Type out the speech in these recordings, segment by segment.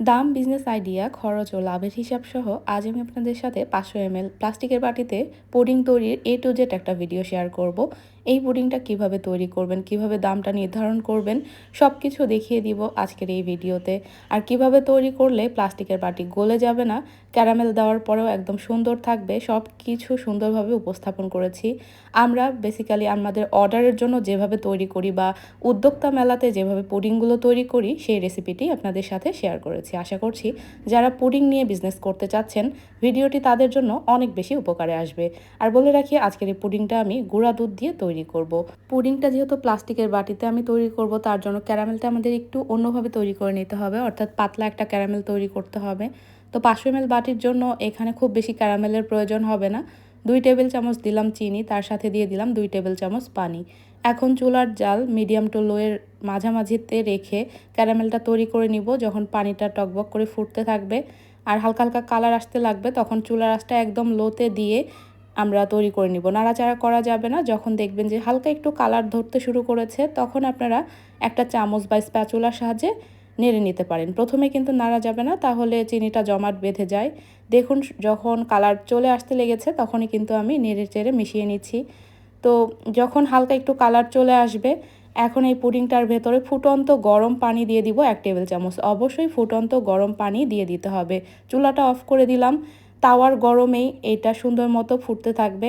দাম business idea খরচ ও লাভের হিসাব সহ আজ আমি আপনাদের সাথে পাঁচশো এম প্লাস্টিকের বাটিতে পোডিং তৈরির এ টু জেড একটা ভিডিও শেয়ার করব। এই পুডিংটা কীভাবে তৈরি করবেন, কীভাবে দামটা নির্ধারণ করবেন সব কিছু দেখিয়ে দিব আজকের এই ভিডিওতে। আর কীভাবে তৈরি করলে প্লাস্টিকের বাটি গলে যাবে না, ক্যারামেল দেওয়ার পরেও একদম সুন্দর থাকবে সব কিছু সুন্দরভাবে উপস্থাপন করেছি। আমরা বেসিক্যালি আমাদের অর্ডারের জন্য যেভাবে তৈরি করি বা উদ্যোক্তা মেলাতে যেভাবে পুডিংগুলো তৈরি করি, সেই রেসিপিটি আপনাদের সাথে শেয়ার করেছি। আশা করছি যারা পুডিং নিয়ে বিজনেস করতে চাচ্ছেন, ভিডিওটি তাদের জন্য অনেক বেশি উপকারে আসবে। আর বলে রাখি, আজকের এই পুডিংটা আমি গুঁড়া দুধ দিয়ে তৈরি করব। পুডিংটা যেহেতু প্লাস্টিকের বাটিতে আমি তৈরি করব, তার জন্য ক্যারামেলটা আমাদের একটু অন্যভাবে তৈরি করে নিতে হবে। অর্থাৎ পাতলা একটা ক্যারামেল তৈরি করতে হবে। তো পাঁচশো এম বাটির জন্য এখানে খুব বেশি ক্যারামেলের প্রয়োজন হবে না। দুই টেবিল চামচ দিলাম চিনি, তার সাথে দিয়ে দিলাম দুই টেবিল চামচ পানি। এখন চুলার জাল মিডিয়াম টু লোয়ের মাঝামাঝিতে রেখে ক্যারামেলটা তৈরি করে নিব, যখন পানিটা টকবক করে ফুটতে থাকবে। আর হালকা হালকা কালার আসতে লাগবে, তখন চুলার আঁচটা একদম লোতে দিয়ে আমরা তৈরি করে নিব। নাড়াচাড়া করা যাবে না। যখন দেখবেন যে হালকা একটু কালার ধরতে শুরু করেছে, তখন আপনারা একটা চামচ বা স্প্যাচুলার সাহায্যে নেড়ে নিতে পারেন। প্রথমে কিন্তু নাড়া যাবে না, তাহলে চিনিটা জমাট বেঁধে যায়। দেখুন যখন কালার চলে আসতে লেগেছে, তখনই কিন্তু আমি নেড়ে চেড়ে মিশিয়ে নিচ্ছি। তো যখন হালকা একটু কালার চলে আসবে, এখন এই পুডিংটার ভেতরে ফুটন্ত গরম পানি দিয়ে দিব এক টেবিল চামচ। অবশ্যই ফুটন্ত গরম পানি দিয়ে দিতে হবে। চুলাটা অফ করে দিলাম। তাওয়ার গরমেই এটা সুন্দর মতো ফুটতে থাকবে।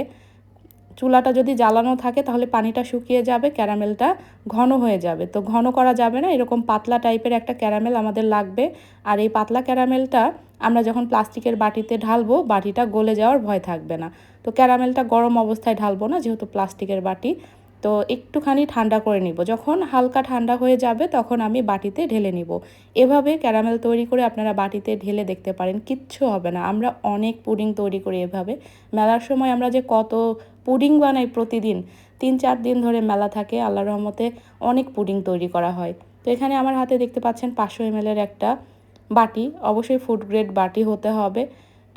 চুলাটা যদি জ্বালানো থাকে তাহলে পানিটা শুকিয়ে যাবে, ক্যারামেলটা ঘন হয়ে যাবে। তো ঘন করা যাবে না, এরকম পাতলা টাইপের একটা ক্যারামেল আমাদের লাগবে। আর এই পাতলা ক্যারামেলটা আমরা যখন প্লাস্টিকের বাটিতে ঢালবো, বাটিটা গলে যাওয়ার ভয় থাকবে না। তো ক্যারামেলটা গরম অবস্থায় ঢালবো না, যেহেতু প্লাস্টিকের বাটি। তো একটুখানি ঠান্ডা করে নিব। যখন হালকা ঠান্ডা হয়ে যাবে তখন আমি বাটিতে ঢেলে নিব। এভাবে ক্যারামেল তৈরি করে আপনারা বাটিতে ঢেলে দেখতে পারেন, কিচ্ছু হবে না। আমরা অনেক পুডিং তৈরি করি এভাবে। মেলার সময় আমরা যে কত পুডিং বানাই প্রতিদিন, তিন চার দিন ধরে মেলা থাকে আল্লাহ রহমতে অনেক পুডিং তৈরি করা হয়। তো এখানে আমার হাতে দেখতে পাচ্ছেন পাঁচশো এমএলের একটা বাটি। অবশ্যই ফুড গ্রেড বাটি হতে হবে।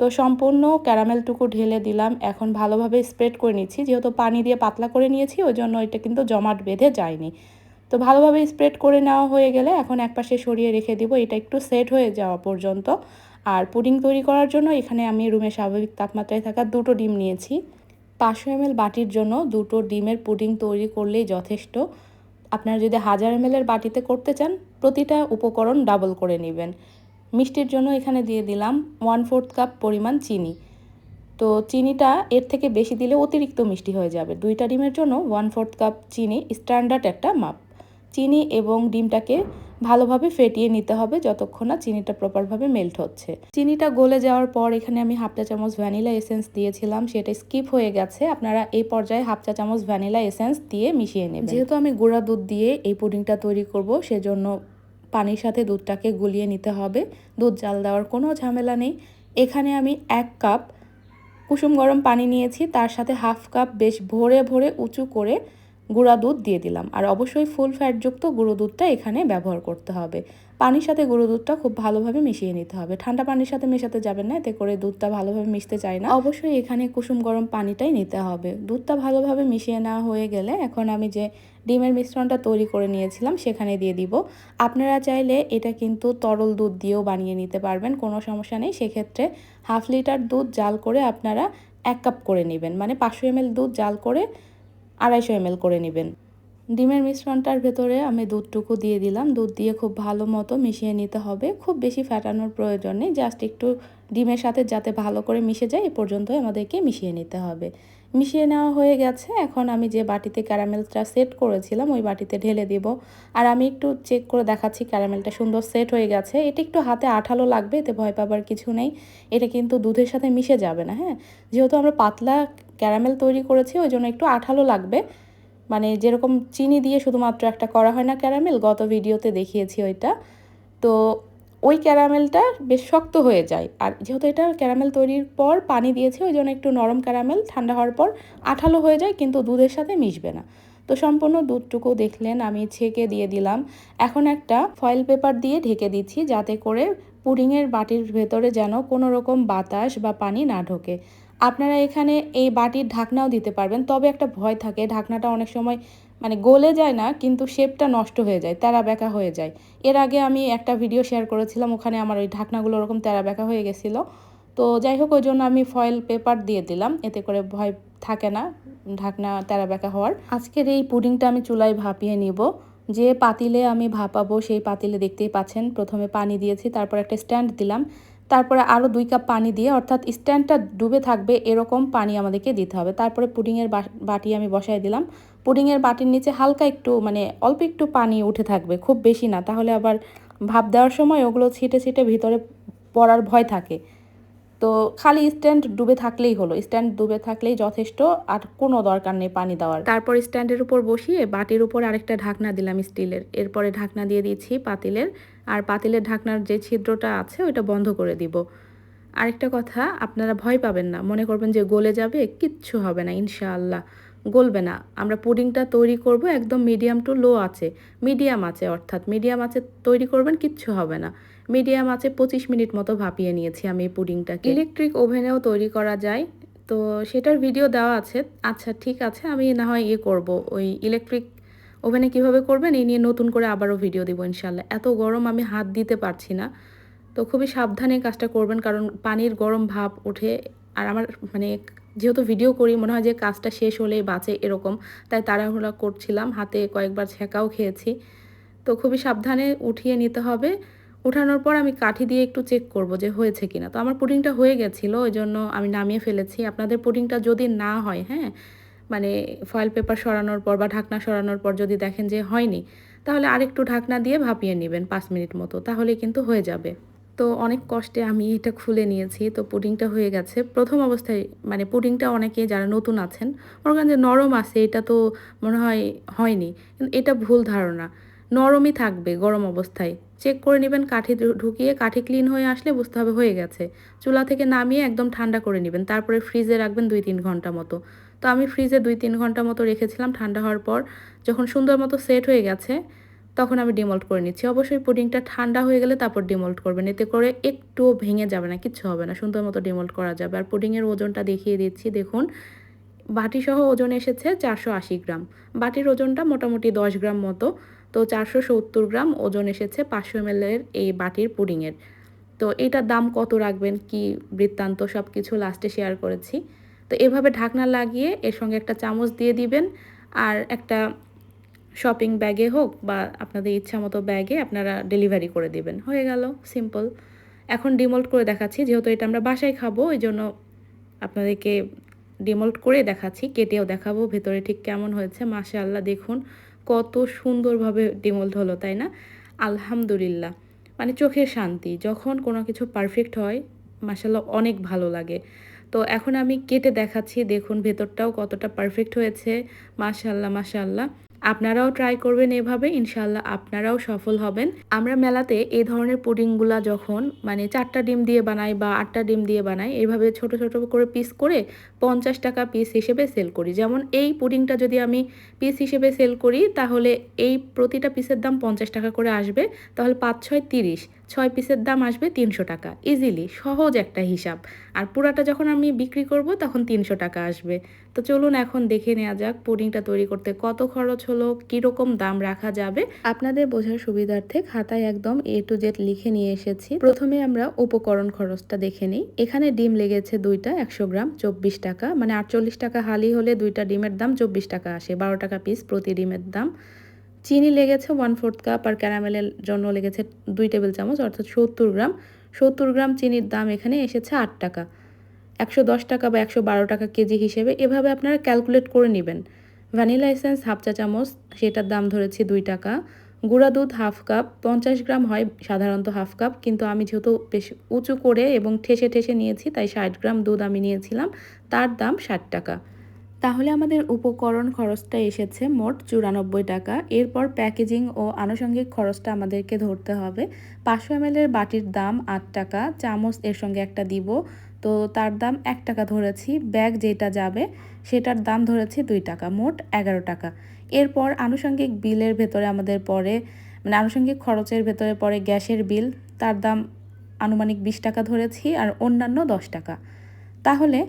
তো সম্পূর্ণ ক্যারামেলটুকু ঢেলে দিলাম। এখন ভালোভাবে স্প্রেড করে নিচ্ছি। যেহেতু পানি দিয়ে পাতলা করে নিয়েছি ওই জন্য এটা কিন্তু জমাট বেঁধে যায়নি। তো ভালোভাবে স্প্রেড করে নেওয়া হয়ে গেলে এখন একপাশে সরিয়ে রেখে দিব। এটা একটু সেট হয়ে যাওয়া পর্যন্ত। আর পুডিং তৈরি করার জন্য এখানে আমি রুমে স্বাভাবিক তাপমাত্রায় থাকা দুটো ডিম নিয়েছি। পাঁচশো এম বাটির জন্য দুটো ডিমের পুডিং তৈরি করলেই যথেষ্ট। আপনারা যদি হাজার এম বাটিতে করতে চান, প্রতিটা উপকরণ ডাবল করে নেবেন। মিষ্টির জন্য এখানে দিয়ে দিলাম ওয়ান ফোর্থ কাপ পরিমাণ চিনি। তো চিনিটা এর থেকে বেশি দিলে অতিরিক্ত মিষ্টি হয়ে যাবে। দুইটা ডিমের জন্য ওয়ান ফোর্থ কাপ চিনি স্ট্যান্ডার্ড একটা মাপ। চিনি এবং ডিমটাকে ভালোভাবে ফেটিয়ে নিতে হবে যতক্ষণ না চিনিটা প্রপারভাবে মেল্ট হচ্ছে। চিনিটা গলে যাওয়ার পর এখানে আমি হাফ চা চামচ ভ্যানিলা এসেন্স দিয়েছিলাম, সেটা স্কিপ হয়ে গেছে। আপনারা এই পর্যায়ে হাফ চা চামচ ভ্যানিলা এসেন্স দিয়ে মিশিয়ে নেবেন। যেহেতু আমি গুঁড়া দুধ দিয়ে এই পুডিংটা তৈরি করব, সেজন্য পানির সাথে দুধটাকে গুলিয়ে নিতে হবে। দুধ জাল দেওয়ার কোনো ঝামেলা নেই। এখানে আমি এক কাপ কুসুম গরম পানি নিয়েছি। তার সাথে হাফ কাপ বেশ ভরে ভরে উঁচু করে গুঁড়া দুধ দিয়ে দিলাম। আর অবশ্যই ফুল ফ্যাটযুক্ত গুঁড়ো দুধটা এখানে ব্যবহার করতে হবে। পানির সাথে গুঁড়ো দুধটা খুব ভালোভাবে মিশিয়ে নিতে হবে। ঠান্ডা পানির সাথে মেশাতে যাবেন না, এতে করে দুধটা ভালোভাবে মিশতে চায় না। অবশ্যই এখানে কুসুম গরম পানিটাই নিতে হবে। দুধটা ভালোভাবে মিশিয়ে নেওয়া হয়ে গেলে এখন আমি যে ডিমের মিশ্রণটা তৈরি করে নিয়েছিলাম, সেখানে দিয়ে দিব। আপনারা চাইলে এটা কিন্তু তরল দুধ দিয়েও বানিয়ে নিতে পারবেন, কোনো সমস্যা নেই। সেক্ষেত্রে হাফ লিটার দুধ জাল করে আপনারা এক কাপ করে নেবেন। মানে পাঁচশো এম দুধ জাল করে আড়াইশো এমএল করে নেবেন। ডিমের মিশ্রণটার ভেতরে আমি দুধটুকু দিয়ে দিলাম। দুধ দিয়ে খুব ভালো মতো মিশিয়ে নিতে হবে। খুব বেশি ফ্যাটানোর প্রয়োজন নেই। জাস্ট একটু ডিমের সাথে যাতে ভালো করে মিশে যায়, এ পর্যন্তই আমাদেরকে মিশিয়ে নিতে হবে। মিশিয়ে নেওয়া হয়ে গেছে। এখন আমি যে বাটিতে ক্যারামেলটা সেট করেছিলাম, ওই বাটিতে ঢেলে দিব। আর আমি একটু চেক করে দেখাচ্ছি ক্যারামেলটা সুন্দর সেট হয়ে গেছে। এটা একটু হাতে আঠালো লাগবে, এতে ভয় পাবার কিছু নেই। এটা কিন্তু দুধের সাথে মিশে যাবে না হ্যাঁ? যেহেতু আমরা পাতলা ক্যারামেল তৈরি করেছি, ওই জন্য একটু আঠালো লাগবে। মানে যেরকম চিনি দিয়ে শুধুমাত্র একটা করা হয় না ক্যারামেল, গত ভিডিওতে দেখিয়েছি ওইটা। তো ওই ক্যারামেলটা বেশ শক্ত হয়ে যায়। আর যেহেতু এটা ক্যারামেল তৈরির পর পানি দিয়েছে, ওই জন্য একটু নরম ক্যারামেল ঠান্ডা হওয়ার পর আঠালো হয়ে যায়, কিন্তু দুধের সাথে মিশবে না। তো সম্পূর্ণ দুধটুকু দেখলেন, আমি ছেঁকে দিয়ে দিলাম। এখন একটা ফয়েল পেপার দিয়ে ঢেকে দিচ্ছি, যাতে করে পুডিংয়ের বাটির ভেতরে যেন কোনো রকম বাতাস বা পানি না ঢোকে। আপনারা এখানে এই বাটির ঢাকনাও দিতে পারবেন, তবে একটা ভয় থাকে, ঢাকনাটা অনেক সময় মানে গলে যায় না, কিন্তু শেপটা নষ্ট হয়ে যায় তেরা বেঁকা হয়ে যায়। এর আগে আমি একটা ভিডিও শেয়ার করেছিলাম, ওখানে আমার ওই ঢাকনাগুলো ওরকম তেরা বেঁকা হয়ে গেছিল। তো যাই হোক, ওই জন্য আমি ফয়েল পেপার দিয়ে দিলাম, এতে করে ভয় থাকে না, ঢাকনা তেরা বেঁকা হওয়ার। আজকের এই পুডিংটা আমি চুলায় ভাপিয়ে নিব। যে পাতিলে আমি ভাপাবো, সেই পাতিলে দেখতেই পাচ্ছেন, প্রথমে পানি দিয়েছি, তারপর একটা স্ট্যান্ড দিলাম। তারপরে আরও দুই কাপ পানি দিয়ে, অর্থাৎ স্ট্যান্ডটা ডুবে থাকবে, এরকম পানি আমাদেরকে দিতে হবে। তারপরে পুডিংয়ের বাটি আমি বসাই দিলাম। পুডিংয়ের বাটির নিচে হালকা একটু মানে অল্প একটু পানি উঠে থাকবে, খুব বেশি না। তাহলে আবার ভাপ দেওয়ার সময় ওগুলো ছিটে ছিটে ভিতরে পড়ার ভয় থাকে। তো খালি স্ট্যান্ড ডুবে থাকলেই হলো। স্ট্যান্ড ডুবে থাকলেই যথেষ্ট, আর কোনো দরকার নেই পানি দেওয়ার। তারপর স্ট্যান্ডের উপর বসিয়ে বাটির উপর আরেকটা ঢাকনা দিলাম স্টিলের। এরপরে ঢাকনা দিয়ে দিচ্ছি পাতিলের। আর পাতিলের ঢাকনার যে ছিদ্রটা আছে, ওইটা বন্ধ করে দিব। আরেকটা কথা, আপনারা ভয় পাবেন না। মনে করবেন যে গলে যাবে, কিচ্ছু হবে না, ইনশাআল্লাহ। গলবে না। আমরা পুডিংটা তৈরি করব একদম মিডিয়াম টু লো আছে মিডিয়াম আছে অর্থাৎ মিডিয়াম আছে তৈরি করবেন, কিচ্ছু হবে না। মিডিয়াম আছে পঁচিশ মিনিট মতো ভাপিয়ে নিয়েছি আমি এই পুডিংটাকে। ইলেকট্রিক ওভেনেও তৈরি করা যায়। তো সেটার ভিডিও দেওয়া আছে। আচ্ছা ঠিক আছে, আমি না হয় ইয়ে করব। ওই ইলেকট্রিক ওভেনে কীভাবে করবেন, এই নিয়ে নতুন করে আবারও ভিডিও দিব ইনশাল্লাহ। এত গরম আমি হাত দিতে পারছি না। তো খুবই সাবধানে কাজটা করবেন, কারণ পানির গরম ভাব ওঠে। আর আমার মানে যেহেতু ভিডিও করি, মনে হয় যে কাজটা শেষ হলেই বাঁচে এরকম। তাই তাড়াহুড়া করছিলাম, হাতে কয়েকবার ছেঁকাও খেয়েছি। তো খুবই সাবধানে উঠিয়ে নিতে হবে। উঠানোর পর আমি কাঠি দিয়ে একটু চেক করব যে হয়েছে কিনা। তো আমার পুডিংটা হয়ে গেছিল, ওই জন্য আমি নামিয়ে ফেলেছি। আপনাদের পুডিংটা যদি না হয় হ্যাঁ মানে ফয়েল পেপার সরানোর পর বা ঢাকনা সরানোর পর যদি দেখেন যে হয়নি, তাহলে আরেকটু ঢাকনা দিয়ে ভাপিয়ে নেবেন পাঁচ মিনিট মতো, তাহলে কিন্তু হয়ে যাবে। তো অনেক কষ্টে আমি এটা খুলে নিয়েছি, তো পুডিংটা হয়ে গেছে। প্রথম অবস্থায় মানে পুডিংটা অনেকে যারা নতুন আছেন, মনে করেন যে নরম আছে, এটা তো মনে হয় হয়নি এটা ভুল ধারণা। নরমই থাকবে গরম অবস্থায়। চেক করে নেবেন, কাঠি ঢুকিয়ে কাঠি ক্লিন হয়ে আসলে বুঝতে হবে হয়ে গেছে। চুলা থেকে নামিয়ে একদম ঠান্ডা করে নেবেন, তারপরে ফ্রিজে রাখবেন দুই তিন ঘণ্টা মতো। তো আমি ফ্রিজে দুই তিন ঘণ্টা মতো রেখেছিলাম ঠান্ডা হওয়ার পর। যখন সুন্দর মতো সেট হয়ে গেছে, তখন আমি ডিমল্ট করে নিচ্ছি। অবশ্যই পুডিংটা ঠান্ডা হয়ে গেলে তারপর ডিমল্ট করবেন। এতে করে একটুও ভেঙে যাবে না, কিচ্ছু হবে না। সুন্দর মতো ডিমল্ট করা যাবে। আর পুডিংয়ের ওজনটা দেখিয়ে দিচ্ছি, দেখুন। বাটিসহ ওজন এসেছে চারশো আশি গ্রাম। বাটির ওজনটা মোটামুটি দশ গ্রাম মতো। তো চারশো সত্তর গ্রাম ওজন এসেছে পাঁচশো এমএলের এই বাটির পুডিংয়ের। তো এটার দাম কত রাখবেন, কি বৃত্তান্ত সব কিছু লাস্টে শেয়ার করেছি। তো এভাবে ঢাকনা লাগিয়ে এর সঙ্গে একটা চামচ দিয়ে দিবেন। আর একটা শপিং ব্যাগে হোক বা আপনাদের ইচ্ছা মতো ব্যাগে আপনারা ডেলিভারি করে দিবেন। হয়ে গেল সিম্পল এখন ডিমোল্ট করে দেখাচ্ছি, যেহেতু এটা আমরা বাসায় খাব, ওই জন্য আপনাদেরকে ডিমোল্ট করে দেখাচ্ছি, কেটেও দেখাবো ভেতরে ঠিক কেমন হয়েছে। মাসে আল্লাহ দেখুন কত সুন্দরভাবে ডিমোল্ট হলো, তাই না? আলহামদুলিল্লাহ। মানে চোখের শান্তি, যখন কোনো কিছু পারফেক্ট হয় মাসাল্লাহ অনেক ভালো লাগে। তো এখন আমি কেটে দেখাচ্ছি, দেখুন ভেতরটাও কতটা পারফেক্ট হয়েছে। মাশাল্লাহ মাশাল্লাহ আপনারাও ট্রাই করবেন এভাবে ইনশাল্লাহ আপনারাও সফল হবেন। আমরা মেলাতে এই ধরনের পুডিংগুলা যখন মানে চারটা ডিম দিয়ে বানাই বা আটটা ডিম দিয়ে বানাই, এভাবে ছোট ছোট করে পিস করে পঞ্চাশ টাকা পিস হিসেবে সেল করি। যেমন এই পুডিংটা যদি আমি পিস হিসেবে সেল করি, তাহলে এই প্রতিটা পিসের দাম পঞ্চাশ টাকা করে আসবে, তাহলে পাঁচ, ছয়, তিরিশ। ছয় পিসের দাম আসবে তিনশো টাকা। ইজিলি সহজ একটা হিসাব। আর পুরাটা যখন আমি বিক্রি করব, তখন তিনশো টাকা আসবে। তো চলুন এখন দেখে নেওয়া যাক পুডিংটা তৈরি করতে কত খরচ হলো, কীরকম দাম রাখা যাবে। আপনাদের বোঝার সুবিধার্থে খাতায় একদম এ টু জেড লিখে নিয়ে এসেছি। প্রথমে আমরা উপকরণ খরচটা দেখে নিই। এখানে ডিম লেগেছে দুইটা, একশো গ্রাম, চব্বিশ টাকা। মানে আটচল্লিশ টাকা হালি হলে দুইটা ডিমের দাম চব্বিশ টাকা আসে। বারো টাকা পিস প্রতি ডিমের দাম। চিনি লেগেছে ওয়ান ফোর্থ কাপ আর ক্যারামেলের জন্য লেগেছে দুই টেবিল চামচ, অর্থাৎ সত্তর গ্রাম। সত্তর গ্রাম চিনির দাম এখানে এসেছে আট টাকা। একশো দশ টাকা বা একশো বারো টাকা কেজি হিসেবে এভাবে আপনারা ক্যালকুলেট করে নেবেন। ভ্যানিলা এসেন্স হাফ চা চামচ, সেটার দাম ধরেছি দুই টাকা। গুঁড়া দুধ হাফ কাপ পঞ্চাশ গ্রাম হয় সাধারণত হাফ কাপ কিন্তু আমি যেহেতু বেশ উঁচু করে এবং ঠেসে ঠেসে নিয়েছি, তাই ষাট গ্রাম দুধ আমি নিয়েছিলাম, তার দাম ষাট টাকা। তাহলে আমাদের উপকরণ খরচটা এসেছে মোট চুরানব্বই টাকা। এরপর প্যাকেজিং ও আনুষঙ্গিক খরচটা আমাদেরকে ধরতে হবে। পাঁচশো এম বাটির দাম আট টাকা, চামচ এর সঙ্গে একটা দিব। তো তার দাম এক টাকা ধরেছি, ব্যাগ যেটা যাবে সেটার দাম ধরেছি দুই টাকা, মোট এগারো টাকা। এরপর আনুষঙ্গিক বিলের ভেতরে আমাদের পরে মানে আনুষঙ্গিক খরচের ভেতরে পরে গ্যাসের বিল। তার দাম আনুমানিক বিশ টাকা ধরেছি আর অন্যান্য দশ টাকা। তাহলে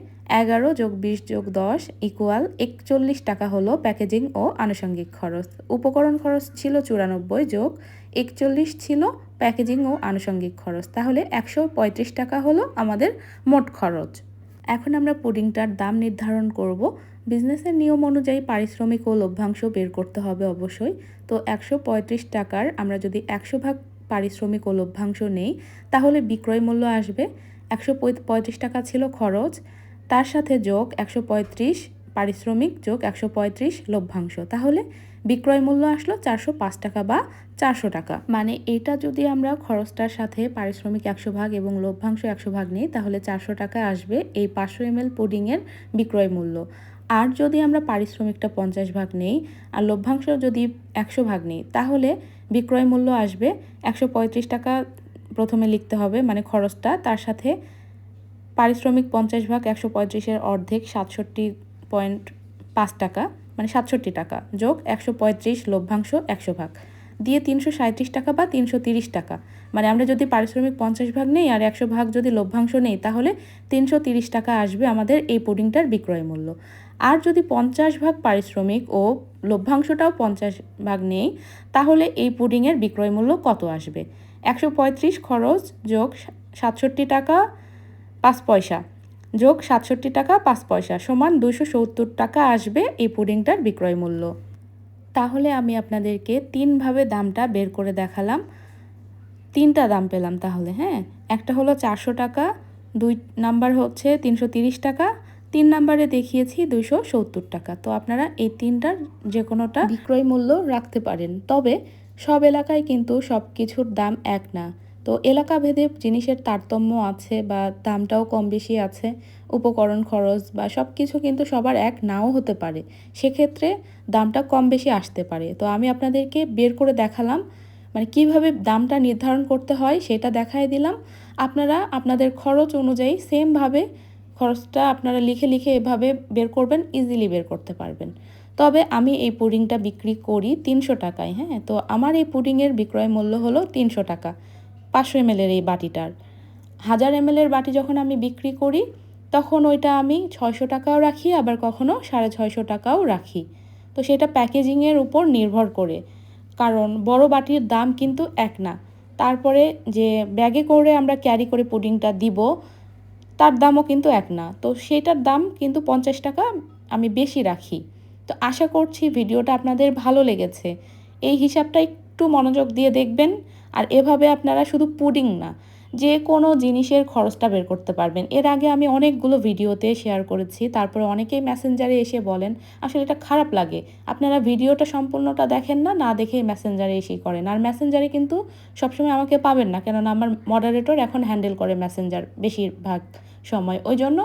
এগারো যোগ বিশ যোগ দশ ইকুয়াল একচল্লিশ টাকা হলো প্যাকেজিং ও আনুষঙ্গিক খরচ। উপকরণ খরচ ছিল চুরানব্বই যোগ একচল্লিশ ছিল প্যাকেজিং ও আনুষঙ্গিক খরচ। তাহলে একশো পঁয়ত্রিশ টাকা হলো আমাদের মোট খরচ। এখন আমরা পুডিংটার দাম নির্ধারণ করব। বিজনেসের নিয়ম অনুযায়ী পারিশ্রমিক ও লভ্যাংশ বের করতে হবে অবশ্যই। তো একশো পঁয়ত্রিশ টাকার আমরা যদি একশো ভাগ পারিশ্রমিক ও লভ্যাংশ নেই, তাহলে বিক্রয় মূল্য আসবে। একশো পঁয়ত্রিশ টাকা ছিল খরচ। তার সাথে যোগ একশো পঁয়ত্রিশ, পারিশ্রমিক যোগ একশো পঁয়ত্রিশ, লভ্যাংশ। তাহলে বিক্রয় মূল্য আসলো চারশো পাঁচ টাকা বা চারশো টাকা। মানে এটা যদি আমরা খরচটার সাথে পারিশ্রমিক একশো ভাগ এবং লভ্যাংশ একশো ভাগ নিই, তাহলে চারশো টাকা আসবে এই পাঁচশো এম এল পুডিংয়ের বিক্রয় মূল্য। আর যদি আমরা পারিশ্রমিকটা পঞ্চাশ ভাগ নেই আর লভ্যাংশ যদি একশো ভাগ নেই, তাহলে বিক্রয় মূল্য আসবে একশো পঁয়ত্রিশ টাকা প্রথমে লিখতে হবে মানে খরচটা। তার সাথে পারিশ্রমিক পঞ্চাশ ভাগ একশো পঁয়ত্রিশের অর্ধেক সাতষট্টি পয়েন্ট পাঁচ টাকা মানে সাতষট্টি টাকা যোগ একশো পঁয়ত্রিশ লভ্যাংশ একশো ভাগ। দিয়ে তিনশো সাঁত্রিশ টাকা বা তিনশো তিরিশ টাকা। মানে আমরা যদি পারিশ্রমিক পঞ্চাশ ভাগ নেই আর একশো ভাগ যদি লভ্যাংশ নেই, তাহলে তিনশো তিরিশ টাকা আসবে আমাদের এই পুডিংটার বিক্রয় মূল্য। আর যদি পঞ্চাশ ভাগ পারিশ্রমিক ও লভ্যাংশটাও পঞ্চাশ ভাগ নেই, তাহলে এই পুডিংয়ের বিক্রয় মূল্য কত আসবে? একশো পঁয়ত্রিশ খরচ যোগ সাতষট্টি টাকা পাঁচ পয়সা। যোগ সাতষট্টি টাকা, পাঁচ পয়সা সমান দুশো সত্তর টাকা আসবে এই পুডিংটার বিক্রয় মূল্য। তাহলে আমি আপনাদেরকে তিনভাবে দামটা বের করে দেখালাম। তিনটা দাম পেলাম তাহলে হ্যাঁ? একটা হলো চারশো টাকা, দুই নাম্বার হচ্ছে তিনশো তিরিশ টাকা, তিন নাম্বারে দেখিয়েছি দুইশো সত্তর টাকা। তো আপনারা এই তিনটার যে কোনোটা বিক্রয় মূল্য রাখতে পারেন। তবে সব এলাকায় কিন্তু সব কিছুর দাম এক না। তো এলাকা ভেদে জিনিসের তারতম্য আছে বা দামটাও কম বেশি আছে, উপকরণ খরচ বা সব কিছু কিন্তু সবার এক নাও হতে পারে। সেক্ষেত্রে দামটা কম বেশি আসতে পারে। তো আমি আপনাদেরকে বের করে দেখালাম মানে কীভাবে দামটা নির্ধারণ করতে হয় সেটা দেখাই দিলাম। আপনারা আপনাদের খরচ অনুযায়ী সেমভাবে খরচটা আপনারা লিখে লিখে এভাবে বের করবেন ইজিলি বের করতে পারবেন। তবে আমি এই পুডিংটা বিক্রি করি তিনশো টাকায় হ্যাঁ? তো আমার এই পুডিংয়ের বিক্রয় মূল্য হলো তিনশো টাকা। পাঁচশো এমএলের এই বাটিটার। হাজার এমএলের বাটি যখন আমি বিক্রি করি, তখন ওইটা আমি ছয়শো টাকাও রাখি, আবার কখনো সাড়ে ছয়শো টাকাও রাখি। তো সেটা প্যাকেজিংয়ের উপর নির্ভর করে, কারণ বড় বাটির দাম কিন্তু এক না। তারপরে যে ব্যাগে করে আমরা ক্যারি করে পুডিংটা দিব, তার দামও কিন্তু এক না। তো সেটার দাম কিন্তু পঞ্চাশ টাকা আমি বেশি রাখি। তো আশা করছি ভিডিওটা আপনাদের ভালো লেগেছে। এই হিসাবটা একটু মনোযোগ দিয়ে দেখবেন। আর এভাবে আপনারা শুধু পুডিং না, যে কোনো জিনিসের খরচটা বের করতে পারবেন। এর আগে আমি অনেকগুলো ভিডিওতে শেয়ার করেছি, তারপরে অনেকেই মেসেঞ্জারে এসে বলেন, আসলে এটা খারাপ লাগে। আপনারা ভিডিওটা সম্পূর্ণটা দেখেন না না দেখে মেসেঞ্জারে এসেই করেন। আর মেসেঞ্জারে কিন্তু সবসময় আমাকে পাবেন না, কেননা আমার মডারেটর এখন হ্যান্ডেল করে মেসেঞ্জার বেশিরভাগ সময়। ওই জন্য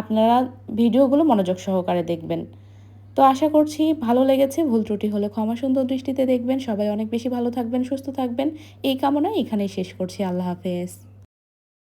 আপনারা ভিডিওগুলো মনোযোগ সহকারে দেখবেন। তো আশা করছি ভালো লেগেছে, ভুল ত্রুটি হলে ক্ষমা সুন্দর দৃষ্টিতে দেখবেন। সবাই অনেক বেশি ভালো থাকবেন, সুস্থ থাকবেন। এই কামনা এখানেই শেষ করছি। আল্লাহ হাফেজ।